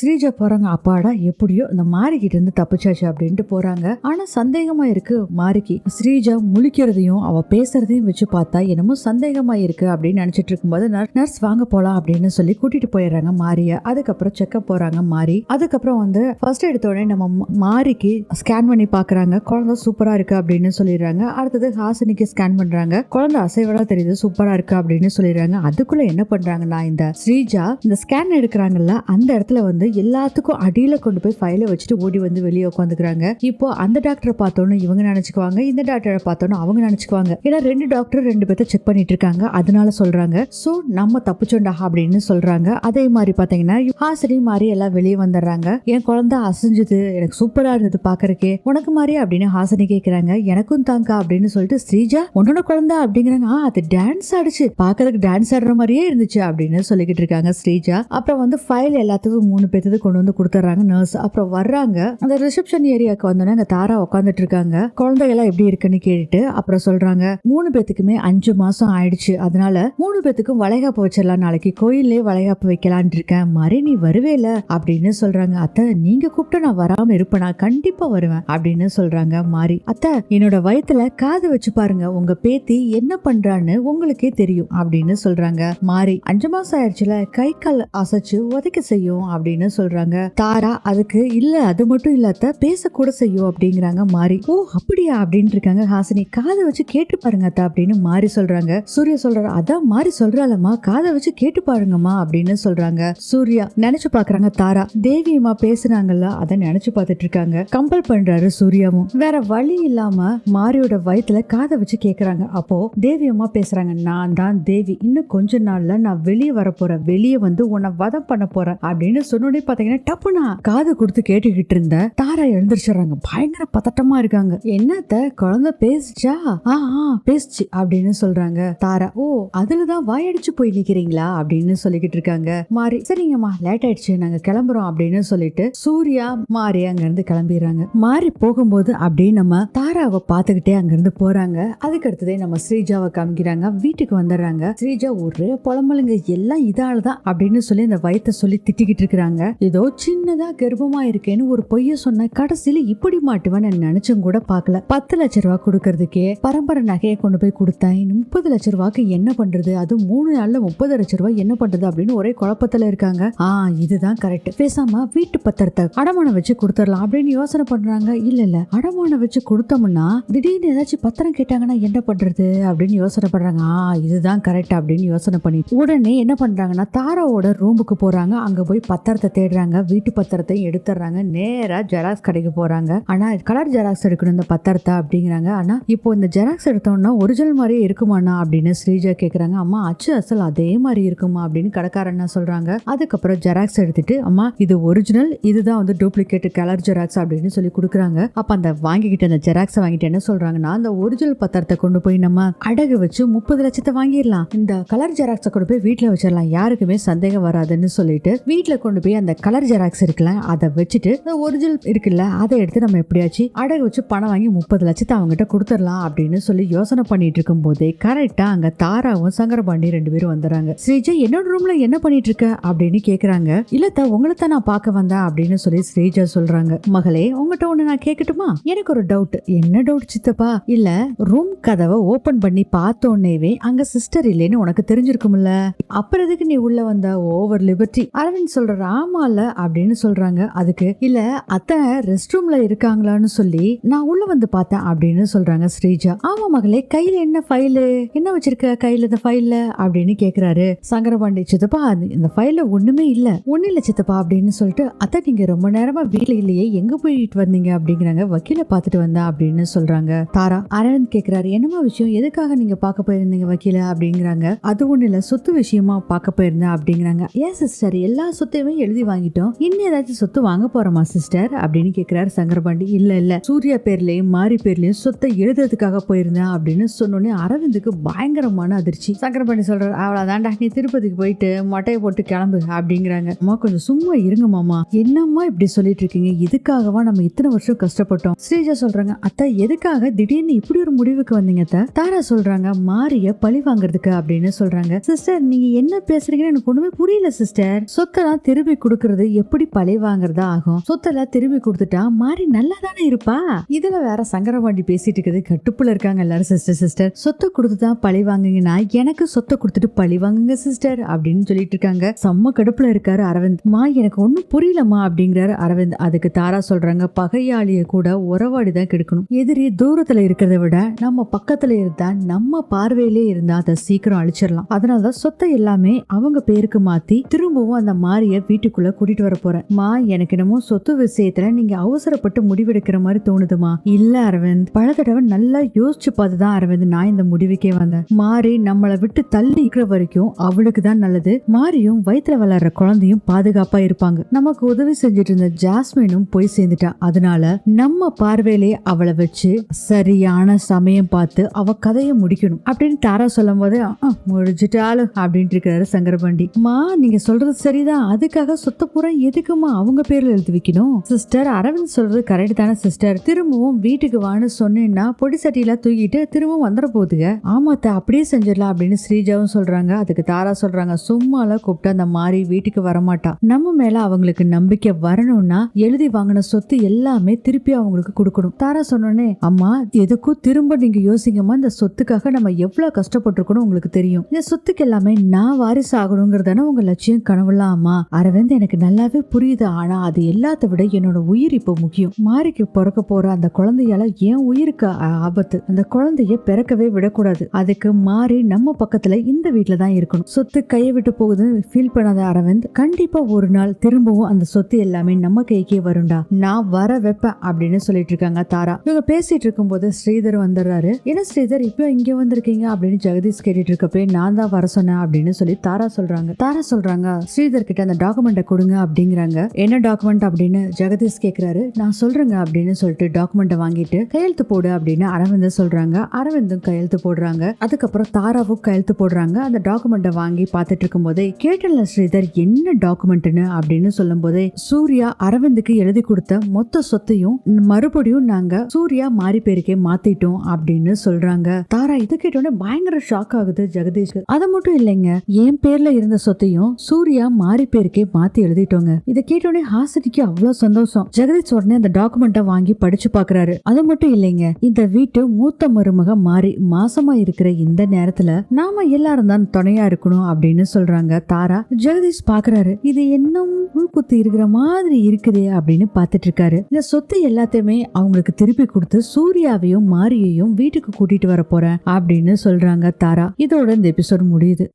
ஸ்ரீஜா போறாங்க. அப்பாடா எப்படியோ இந்த மாரிக்கிட்ட இருந்து தப்பிச்சாச்சு அப்படின்ட்டு போறாங்க. ஆனா சந்தேகமா இருக்கு மாரிக்கு. ஸ்ரீஜா முழிக்கிறதையும் அவ பேசுறதையும் வச்சு பார்த்தா என்னமோ சந்தேகமா இருக்கு அப்படின்னு நினைச்சிட்டு இருக்கும்போது நர்ஸ் வாங்க போலாம் அப்படின்னு சொல்லி கூட்டிட்டு போயிடுறாங்க மாரிய. அதுக்கப்புறம் செக்அப் போறாங்க மாரி. அதுக்கப்புறம் வந்து ஃபர்ஸ்ட் எடுத்த உடனே நம்ம மாரிக்கு ஸ்கேன் பண்ணி பாக்குறாங்க குழந்தை சூப்பரா இருக்கு அப்படின்னு சொல்லிடுறாங்க. அடுத்தது ஹாசினிக்கு ஸ்கேன் பண்றாங்க. குழந்தை அசைவலா தெரியுது சூப்பரா இருக்கு அப்படின்னு சொல்லிடுறாங்க. அதுக்குள்ள என்ன பண்றாங்கன்னா இந்த ஸ்ரீஜா இந்த ஸ்கேன் எடுக்கிறாங்கல்ல அந்த இடத்துல வந்து எல்லாத்துக்கும் அடியில கொண்டு போய் ஃபைலை வச்சுட்டு ஓடி வந்து வெளியே உட்காந்துக்கிறாங்க இப்போ அந்த டாக்டரை பார்த்தோன்னு இவங்க நினைச்சுக்குவாங்க இந்த டாக்டரை பார்த்தோன்னு அவங்க நினைச்சுக்குவாங்க. ஏன்னா ரெண்டு டாக்டர் ரெண்டு பேர்த்த செக் பண்ணிட்டு இருக்காங்க அதனால சொல்றாங்க. சோ நம்ம தப்பிச்சோண்டா அப்படின்னு சொல்றாங்க. அதே மாதிரி பார்த்தீங்கன்னா ஹாசினி மாதிரி எல்லாம் வெளியே வந்துடுறாங்க. என் குழந்தை அசைஞ்சுது எனக்கு சூப்பரா இருந்தது பாக்குறக்கே. உனக்கு மாதிரி அப்படின்னு ஹாசனி கேட்குறாங்க எனக்கும் தாங்க அப்படின்னு சொல்லிட்டு ஸ்ரீஜா உன்னோட குழந்தை அப்படிங்கிறாங்க. ஆ அது டான்ஸ் ஆடிச்சு. பார்க்கறதுக்கு டான்ஸ் ஆடுற மாதிரியே இருந்துச்சு அப்படின்னு சொல்லிக்கிட்டு இருக்காங்க ஸ்ரீஜா. அப்புறம் வந்து ஃபைல் எல்லாத்துக்கும் மூணு பேத்துக்கு கொண்டு வந்து கொடுத்துட்றாங்க நர்ஸ் அப்புறம் வர்றாங்க. அந்த ரிசப்ஷன் ஏரியாவுக்கு வந்தோன்னே அங்கே தாரா உட்காந்துட்டு இருக்காங்க குழந்தைகள்லாம் எப்படி இருக்குன்னு கேட்டுட்டு அப்புறம் சொல்றாங்க மூணு பேத்துக்குமே அஞ்சு மாசம் ஆயிடுச்சு. அதனால மூணு பேத்துக்கும் வளைகாப்பு வச்சிடலாம். நாளைக்கு கோயிலே வளைகாப்பு வைக்கலான் இருக்கேன். மாதிரி நீ வருவேல அப்படின்னு சொல்றாங்க அத்தை நீங்க கூப்பிட்டு நான் வராம இருப்பேனா? கண்டிப்பா வருவேன். அப்படின்னு சொல்றாங்க மாறி. அத்தை என்னோட வயத்துல காது வச்சு பாருங்க. உங்க பேத்தி என்ன பண்றான்னு உங்களுக்கே தெரியும். அப்படின்னு சொல்றாங்க மாறி. அஞ்சு மாசம் ஆயிடுச்சுல. கை கால் அசைச்சு உதைக்க செய்யும். அப்படின்னு சொல்றாங்க? தாரா அதுக்கு இல்ல அது மட்டும் இல்லாத பேசக்கூட செய்யும் அப்படிங்கிறாங்க மாறி. ஓ அப்படியா? அப்படின்னு இருக்காங்க ஹாசினி. காதை வச்சு கேட்டு பாருங்க அத்தா அப்படின்னு மாறி சொல்றாங்க. சூர்யா சொல்றாரு அதான் மாறி சொல்றாளம்மா. காதை வச்சு கேட்டு பாருங்கம்மா அப்படின்னு சொல்றாங்க சூர்யா. நினைச்சு பாக்குறாங்க தாரா. தேவியம்மா பேசுனாங்கல்ல அதை நினைச்சு பார்த்துட்டு இருக்காங்க. கம்பல் பண்றாரு சூர்யாவும். வேற வழி இல்லாம மாரியோட வயித்துல காதை வச்சு கேக்குறாங்க. அப்போ தேவியம்மா பேசுறாங்க நான் தான் தேவி. இன்னும் கொஞ்ச நாள்ல நான் வெளியே வர போறேன். வெளியே வந்து உன்னை வதம் பண்ண போறேன் அப்படின்னு உடனே பாத்தீங்கன்னா டப்புனா காது கொடுத்து கேட்டுக்கிட்டு இருந்த தாரா எழுந்திரிச்சிடுறாங்க. பயங்கர பதட்டமா இருக்காங்க. என்னத்த குழந்தை பேசுச்சா? ஆ ஆ பேசுச்சு அப்படின்னு சொல்றாங்க தாரா. ஓ அதுலதான் வாயடிச்சு போய் நிக்கிறீங்களா? அப்படின்னு சொல்லிக்கிட்டு இருக்காங்க மாறி சரிங்கம்மா லேட் ஆயிடுச்சு நாங்க கிளம்புறோம் அப்படின்னு சொல்லிட்டு சூர்யா மாறி அங்க இருந்து கிளம்பிடுறாங்க. மாறி போகும்போது அப்படியே நம்ம தாராவை பார்த்துக்கிட்டே அங்க இருந்து போறாங்க. அதுக்கு அடுத்ததே நம்ம ஸ்ரீஜாவை காமிக்கிறாங்க. வீட்டுக்கு வந்துடுறாங்க. ஸ்ரீஜா ஒரே புலம்பலுங்க. எல்லாம் இதாலதான் அப்படின்னு சொல்லி அந்த வயத்தை சொல்லி திட்டிக்கிட்டு இருக்கிறாங்க. ஏதோ சின்னதா கர்ப்பமா இருக்கேன்னு ஒரு பொய்ய சொன்ன கடைசியில இப்படி மாட்டுவேன் நினைச்சும் கூட பாக்கல பத்து லட்ச ரூபா கொடுக்கறதுக்கே பரம்பரை நகையை கொண்டு போய் கொடுத்தேன். முப்பது லட்ச ரூபாய்க்கு என்ன பண்றது? அது மூணு நாள்ல முப்பது லட்ச ரூபாய் என்ன பண்றது அப்படின்னு ஒரே குழப்பத்துல இருக்காங்க. ஆ இதுதான் கரெக்ட் பேசாம வீட்டு பத்திரத்தை அடமானம் வச்சு கொடுத்துடலாம் அப்படின்னு யோசனை பண்றாங்க. இல்ல இல்ல. அடமானம் வச்சு கொடுத்தோம்னா திடீர்னு ஏதாச்சும் பத்திரம் கேட்டாங்கன்னா என்ன பண்றது அப்படின்னு யோசனை பண்றாங்க. ஆ இதுதான் கரெக்ட் அப்படின்னு யோசனை பண்ணி உடனே என்ன பண்றாங்கன்னா தாராவோட ரூமுக்கு போறாங்க. அங்க போய் பத்திரத்தை தேடுறாங்க வீட்டு பத்திரத்தையும் எடுத்துடுறாங்க நேரா ஜெராக்ஸ் கடைக்கு போறாங்க. ஆனா கலர் ஜெராக்ஸ் எடுக்கணும் இந்த பத்திரத்தை அப்படிங்கிறாங்க. ஆனா இப்போ இந்த ஜெராக்ஸ் எடுத்தோம்னா ஒரிஜினல் மாதிரியே இருக்குமாண்ணா அப்படின்னு ஸ்ரீஜா கேக்குறாங்க. அம்மா அச்சு அசல் அதே மாதிரி இருக்குமா அப்படின்னு கடைக்காரண்ணா சொல்றாங்க. அதுக்கப்புறம் ஜெராக்ஸ் எடுத்துட்டு அம்மா இது ஒரிஜினல் இதுதான் வந்து டூப்ளிகேட் கலர் ஜெராக்ஸ் அப்படின்னு சொல்லி கொடுக்குறாங்க. அப்ப அந்த வாங்கிக்கிட்ட அந்த ஜெராக்ஸை வாங்கிட்டு என்ன சொல்றாங்கன்னா அந்த ஒரிஜினல் பத்திரத்தை கொண்டு போய் நம்ம அடகு வச்சு முப்பது லட்சத்தை வாங்கிடலாம். இந்த கலர் ஜெராக்ஸை கொண்டு போய் வீட்டுல வச்சிடலாம். யாருக்குமே சந்தேகம் வராதுன்னு சொல்லிட்டு வீட்டுல கொண்டு போய் அந்த கலர் ஜெராக்ஸ் இருக்குல்ல அதை வச்சுட்டு இந்த ஒரிஜினல் இருக்குல்ல அதை எடுத்து நம்ம எப்படியாச்சும் அடகு வச்சு பணம் வாங்கி முப்பது லட்சத்தை அவங்ககிட்ட கொடுத்துடலாம் அப்படின்னு சொல்லி யோசனை பண்ணிட்டு இருக்கும் போதே கரெக்டா அங்க தாராவும் சங்கரபாண்டி ரெண்டு பேரும் வந்துடுறாங்க. ஸ்ரீஜா என்னோட ரூம்ல என்ன பண்ணிட்டு இருக்க? அப்படின்னு கேக்குறாங்க. இல்லத்த உங்களை தான் நான் பார்க்க வந்தேன் அப்படின்னு சொல்லி ஸ்ரீஜா சொல்றாங்க. மகளே உங்ககிட்ட ஒண்ணு நான் கேட்கட்டுமா எனக்கு ஒரு டவுட் என்ன டவுட் சித்தப்பா? இல்ல ரூம் கதவை ஓபன் பண்ணி பார்த்தோன்னேவே அங்க சிஸ்டர் இல்லைன்னு உனக்கு தெரிஞ்சிருக்கும்ல? அப்புறம் எதுக்கு நீ உள்ள வந்த? ஓவர் லிபர்ட்டி அரவிந்த் சொல்ற ஆமால அப்படின்னு சொல்றாங்க. அதுக்கு இல்ல அத்தை ரெஸ்ட் ரூம்ல இருக்காங்களான்னு சொல்லி நான் உள்ள வந்து பார்த்தேன் அப்படின்னு சொல்றாங்க ஸ்ரீஜா. ஆமா மகளே கையில என்ன ஃபைலு என்ன வச்சிருக்க கையில இந்த ஃபைல்ல அப்படின்னு கேக்குறாரு சங்கரபாண்டி. சித்தப்பா இந்த ஃபைல்ல ஒண்ணுமே இல்ல. ஒண்ணு இல்ல சித்தப்பா அப்படின்னு சொல்லிட்டு அத்தை நீங்க ரொம்ப நேரமா வீட்டுல இல்லையே எங்க போயிட்டு வந்தீங்க? அப்படிங்கிறாங்க. வக்கீல பார்த்துட்டு வந்தா அப்படின்னு சொல்றாங்க தாரா. அரவிந்த் கேக்குறாரு என்னமா விஷயம்? எதுக்காக நீங்க பார்க்க போயிருந்தீங்க வக்கீல? அப்படிங்கிறாங்க. அது ஒண்ணு இல்ல சொத்து விஷயமா பார்க்க போயிருந்தேன் அப்படிங்கிறாங்க. ஏன் சிஸ்டர்? எல்லா சொத்தையுமே எழுதி வாங்கிட்டோம். இன்னும் ஏதாச்சும் சொத்து வாங்க போறோமா சிஸ்டர் அப்படின்னு கேட்கிறாரு சங்கரபாண்டி. இல்ல இல்ல. சூர்யா பேர்லயும் மாரி பேர்லயும் சொத்தை எழுதுறதுக்காக போயிருந்தேன் அப்படின்னு சொன்னோடனே அரவிந்துக்கு பயங்கரமான அதிர்ச்சி. சங்கரபாண்டி சொல்றாரு அவ்வளவுதான்டா நீ திருப்பதிக்கு போயிட்டு மொட்டையை போட்டு கிளம்பு அப்படிங்கிறாங்க. அம்மா கொஞ்சம் சும்மா இருங்க மாமா. என்னம்மா இப்படி சொல்லிட்டு இருக்கீங்க? இதுக்காகவா நம்ம இத்தனை வருஷம் கஷ்டப்பட்டோம்? ஸ்ரீஜா சொல்றாங்க அத்தா எதுக்காக திடீர்னு இப்படி ஒரு முடிவுக்கு வந்தீங்க தாரா சொல்றாங்க மாரிய பழி வாங்குறதுக்கு அப்படின்னு சொல்றாங்க. சிஸ்டர் நீங்க என்ன பேசுறீங்கன்னு எனக்கு ஒண்ணுமே புரியல சிஸ்டர் சொத்தெல்லாம் திருப்பி கொடுக்கறது எப்படி பழி வாங்குறதா ஆகும்? சொத்தெல்லாம் திரும்பி கொடுத்துட்டா மாறி நல்லா தானே இருப்பா? இதுல வேற சங்கரவாண்டி பேசிட்டு இருக்குது கட்டுப்புல இருக்காங்க எல்லாரும் சிஸ்டர் சிஸ்டர் சொத்தை கொடுத்துதான் பழி வாங்குங்கன்னா எனக்கு சொத்தை கொடுத்துட்டு பழி வாங்குங்க சிஸ்டர் அப்படின்னு சொல்லிட்டு இருக்காங்க. செம்ம கடுப்புல இருக்காரு அரவிந்த். மா எனக்கு ஒன்னும் புரியலம்மா அப்படிங்கிறாரு அரவிந்த். அதுக்கு தாரா சொல்றாங்க பகையாளிய கூட உறவாடி தான் கெடுக்கணும். எதிரி தூரத்துல இருக்கிறத விட நம்ம பக்கத்துல இருந்தா நம்ம பார்வையிலே இருந்தா அதை சீக்கிரம் அழிச்சிடலாம். அதனாலதான் சொத்தை எல்லாமே அவங்க பேருக்கு மாத்தி திரும்பவும் அந்த மாரிய வீட்டுக்குள்ள கூட்டிட்டு வர போறேன். மா எனக்கு என்னமோ சொத்து விஷயத்துல நீங்க அவசரப்பட்டு முடிவெடுக்கிற மாதிரி தோணுதுமா? இல்ல அரவிந்த். பல தடவை நல்லா யோசிச்சு பார்த்துதான் அரவிந்த் நான் இந்த முடிவுக்கே வந்தேன். மாறி நம்மளை விட்டு தள்ளி இருக்கிற வரைக்கும் அவளுக்கு தான் நல்லது. மாரியும் வயித்துல வளர்ற குழந்தையும் பாதுகாப்பா இருப்பாங்க. நமக்கு உதவி செஞ்சுட்டு இருந்த ஜாஸ்மினும் போய் சேர்ந்துட்டா. அதனால நம்ம பார்வையிலே அவளை வச்சு சரியான சமயம் பார்த்து அவ கதையை முடிக்கணும் அப்படின்னு தாரா சொல்லும் போது முடிஞ்சிட்டாலும் அப்படின்ட்டு இருக்கிறாரு சங்கரபாண்டி. மா நீங்க சொல்றது சரிதான். அதுக்காக சொத்தை பூரா எதுக்குமா அவங்க பேர்ல எழுதி வைக்கணும்? சிஸ்டர் அரவிந்த் சொல்றது கரெக்ட் தானே சிஸ்டர் திரும்பவும் வீட்டுக்கு வான்னு சொன்னேன்னா பொடி சட்டியெல்லாம் தூக்கிட்டு திரும்பவும் வந்துட போகுதுங்க. ஆமாத்த அப்படியே செஞ்சிடலாம் அப்படின்னு ஸ்ரீஜாவும் சொல்றாங்க. அதுக்கு தாரா சொல்றாங்க. சும்மாலாம் கூப்பிட்டு அந்த மாதிரி வீட்டுக்கு வரமாட்டா. நம்ம மேல அவங்களுக்கு நம்பிக்கை வரணும்னா எழுதி வாங்கின சொத்து எல்லாமே திருப்பி அவங்களுக்கு கொடுக்கணும். தாரா சொன்னோடனே அம்மா எதுக்கும் திரும்ப நீங்க யோசிங்கம்மா இந்த சொத்துக்காக நம்ம எவ்வளவு கஷ்டப்பட்டிருக்கணும் உங்களுக்கு தெரியும். இந்த சொத்துக்கு எல்லாமே நான் வாரிசு ஆகணுங்கிறதான உங்க லட்சியம் கனவுலாம் அம்மா. அரவிந்த் எனக்கு நல்லாவே புரியுது. ஆனா அது எல்லாத்த விட என்னோட உயிர் இப்போ முக்கியம். மாரிக்கு பிறக்க போற அந்த குழந்தையால என் உயிருக்கு ஆபத்து. அந்த குழந்தைய பிறக்கவே விடக்கூடாது. அதுக்கு மாறி நம்ம பக்கத்துல இந்த வீட்டுல தான் இருக்கணும். சொத்து கையை விட்டு போகுதுன்னு ஃபீல் பண்ணாத அரவிந்த் கண்டிப்பா ஒரு நாள் திரும்பவும் அந்த சொத்து எல்லாமே நம்ம கைக்கே வரும்டா. நான் வர வைப்பேன் அப்படின்னு சொல்லிட்டு இருக்காங்க தாரா. இவங்க பேசிட்டு இருக்கும்போது ஸ்ரீதர் வந்துடுறாரு. என்ன ஸ்ரீதர் இப்போ இங்க வந்திருக்கீங்க? அப்படின்னு ஜெகதீஷ் கேட்டுட்டு இருக்கப்பே நான் தான் வர சொன்னேன் அப்படின்னு சொல்லி தாரா சொல்றாங்க. தாரா சொல்றாங்க ஸ்ரீதர் கிட்ட அந்த டாக்குமெண்ட்டை கொடுங்க அப்படிங்கிறாங்க. என்ன டாக்குமெண்ட் அப்படின்னு ஜெகதீஷ் கேக்குறாரு. நான் சொல்றேங்க அப்படின்னு சொல்லிட்டு டாக்குமெண்ட்டை வாங்கிட்டு கையெழுத்து போடு அப்படின்னு அரவிந்த் சொல்றாங்க. அரவிந்தும் கையெழுத்து போடுறாங்க. அதுக்கப்புறம் தாராவும் கையெழுத்து போடுறாங்க. அந்த டாக்குமெண்ட்டை வாங்கி பார்த்துட்டு இருக்கும்போதே கேட்டல ஸ்ரீதர் என்ன டாக்குமெண்ட்னு அப்படின்னு சொல்லும் போதே சூர்யா அரவிந்துக்கு எழுதி கொடுத்த மொத்த சொத்தையும் மறுபடியும் நாங்க சூர்யா மாறி பேருக்கே மாத்திட்டோம் அப்படின்னு சொல்றாங்க. தாரா இது கேட்டோடனே பயங்கர ஷாக் ஆகுது ஜெகதீஷ். அது மட்டும் இல்லைங்க என் பேர்ல இருந்த சொத்தையும் சூர்யா மாறி பேருக்கே மாத்தி எழுதிட்டோங்க. இதை கேட்டோடனே ஹாசினிக்கு அவ்வளவு சந்தோஷம். ஜெகதீஷ் உடனே அந்த டாக்குமெண்ட்டை வாங்கி படிச்சு பாக்குறாரு அது மட்டும் இல்லைங்க. இந்த வீட்டு மூத்த மருமக மாறி மாசமா இருக்கிற இந்த நேரத்துல நாம எல்லாரும் தான் துணையா இருக்கணும் அப்படின்னு சொல்றாங்க. தாரா ஜெகதீஷ் பாக்குறாரு இது என்னும் உள்குத்து இருக்கிற மாதிரி இருக்குதே அப்படின்னு பாத்துட்டு இருக்காரு. இந்த சொத்து எல்லாத்தையுமே அவங்களுக்கு திருப்பி கொடுத்து சூர்யாவையும் மாரியையும் வீட்டுக்கு கூட்டிட்டு வர போறேன் அப்படின்னு சொல்றாங்க தாரா. இதோட இந்த எபிசோட் முடியுது.